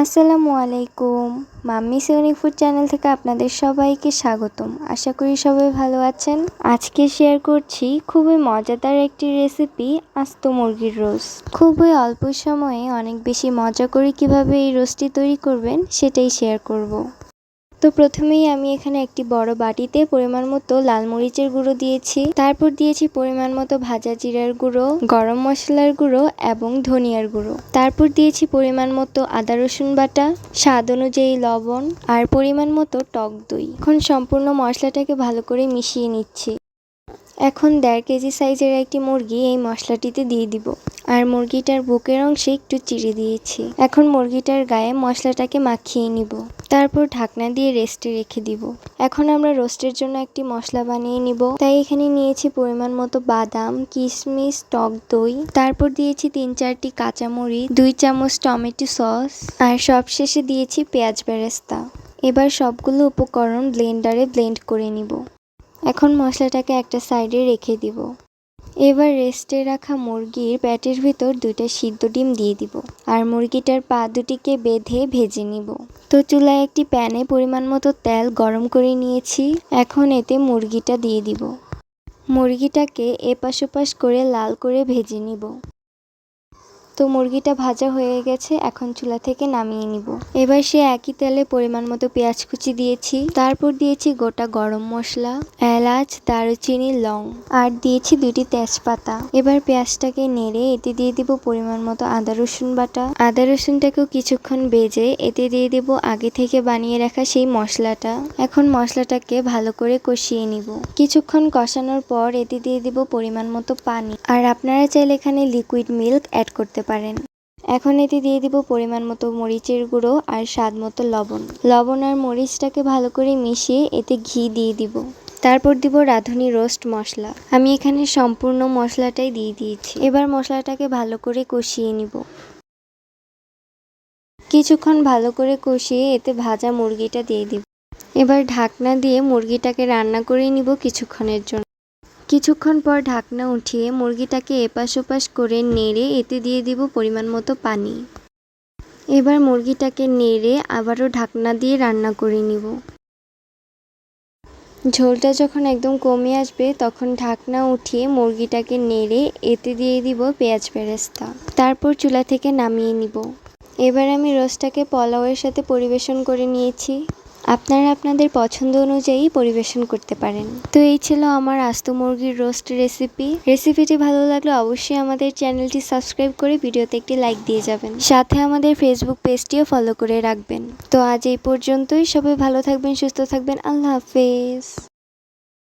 আসসালামু আলাইকুম। Mummy scenic food channel থেকে আপনাদের সবাইকে স্বাগতম। আশা করি সবাই ভালো আছেন। আজকে শেয়ার করছি খুবই মজাদার একটি রেসিপি, আস্ত মুরগির রোস খুবই অল্প সময়ে অনেক বেশি মজা করে কীভাবে এই রোস্টটি তৈরি করবেন, সেটাই শেয়ার করব। তো প্রথমেই আমি এখানে একটি বড় বাটিতে পরিমাণ মতো লাল মরিচের গুঁড়ো দিয়েছি। তারপর দিয়েছি পরিমাণ মতো ভাজা জিরার গুঁড়ো, গরম মশলার গুঁড়ো এবং ধনিয়ার গুঁড়ো। তারপর দিয়েছি পরিমাণ মতো আদা রসুন বাটা, স্বাদ অনুযায়ী লবণ আর পরিমাণ মতো টক দই। এখন সম্পূর্ণ মশলাটাকে ভালো করে মিশিয়ে নিচ্ছি। এখন দেড় কেজি সাইজের একটি মুরগি এই মশলাটিতে দিয়ে দিব। আর মুরগিটার বুকের অংশে একটু চিড়ে দিয়েছি। এখন মুরগিটার গায়ে মশলাটাকে মাখিয়ে নিব। তারপর ঢাকনা দিয়ে রেস্টে রেখে দিব। এখন আমরা রোস্টের জন্য একটি মশলা বানিয়ে নিব। তাই এখানে নিয়েছি পরিমাণ মতো বাদাম, কিশমিশ, টক দই। তারপর দিয়েছি তিন চারটি কাঁচামরিচ, দুই চামচ টমেটো সস। আর সবশেষে দিয়েছি পেঁয়াজ বেরেস্তা। এবার সবগুলো উপকরণ ব্লেন্ডারে ব্লেন্ড করে নিব। এখন মশলাটাকে একটা সাইডে রেখে দিব। এবার রেস্টে রাখা মুরগির প্যাটের ভিতর দুইটা সিদ্ধ ডিম দিয়ে দিব আর মুরগিটার পা দুটিকে বেঁধে ভেজে নিব। তো চুলায় একটি প্যানে পরিমাণ মতো তেল গরম করে নিয়েছি, এখন এতে মুরগিটা দিয়ে দিব। মুরগিটাকে এপাশ ওপাশ করে লাল করে ভেজে নিব। তো মুরগিটা ভাজা হয়ে গেছে, এখন চুলা থেকে নামিয়ে নিব। এবার সে একই তেলে পরিমাণ মতো পেঁয়াজ কুচি দিয়েছি। তারপর দিয়েছি গোটা গরম মশলা, এলাচ, দারুচিনি, লং, আর দিয়েছি দুটি তেজপাতা। এবার পেঁয়াজটাকে নেড়ে এতে দিয়ে দিব পরিমাণ মতো আদা, রসুন বাটা। আদা, রসুনটাকেও কিছুক্ষণ বেজে এতে দিয়ে দেব আগে থেকে বানিয়ে রাখা সেই মশলাটা। এখন মশলাটাকে ভালো করে কষিয়ে নিব। কিছুক্ষণ কষানোর পর এতে দিয়ে দিব পরিমাণ মতো পানি। আর আপনারা চাইলে এখানে লিকুইড মিল্ক অ্যাড করতে পারেন। এখন এতে দিয়ে দিব পরিমাণ মতো মরিচের গুঁড়ো আর স্বাদ মতো লবণ। লবণ আর মরিচটাকে ভালো করে মিশিয়ে এতে ঘি দিয়ে দিব। তারপর দিব রাঁধুনি রোস্ট মশলা। আমি এখানে সম্পূর্ণ মশলাটাই দিয়ে দিয়েছি। এবার মশলাটাকে ভালো করে কষিয়ে নিব। কিছুক্ষণ ভালো করে কষিয়ে এতে ভাজা মুরগিটা দিয়ে দিব। এবার ঢাকনা দিয়ে মুরগিটাকে রান্না করে নিব কিছুক্ষণের জন্য। কিছুক্ষণ পর ঢাকনা উঠিয়ে মুরগিটাকে এপাশ ওপাশ করে নেড়ে এতে দিয়ে দিব পরিমাণ মতো পানি। এবার মুরগিটাকে নেড়ে আবারও ঢাকনা দিয়ে রান্না করে নিব। ঝোলটা যখন একদম কমে আসবে, তখন ঢাকনা উঠিয়ে মুরগিটাকে নেড়ে এতে দিয়ে দিব পেঁয়াজ বেরেস্তা। তারপর চুলা থেকে নামিয়ে নিব। এবার আমি রোস্টটাকে পোলাওয়ের সাথে পরিবেশন করে নিয়েছি। আপনারা আপনাদের পছন্দ অনুযায়ী পরিবেশন করতে পারেন। তো এই ছিল আমার আস্ত মুরগির রোস্ট রেসিপি রেসিপিটি ভালো লাগলে অবশ্যই আমাদের চ্যানেলটি সাবস্ক্রাইব করে ভিডিওতে একটি লাইক দিয়ে যাবেন। সাথে আমাদের ফেসবুক পেজটিও ফলো করে রাখবেন। তো আজ এই পর্যন্তই। সবাই ভালো থাকবেন, সুস্থ থাকবেন। আল্লাহ হাফেজ।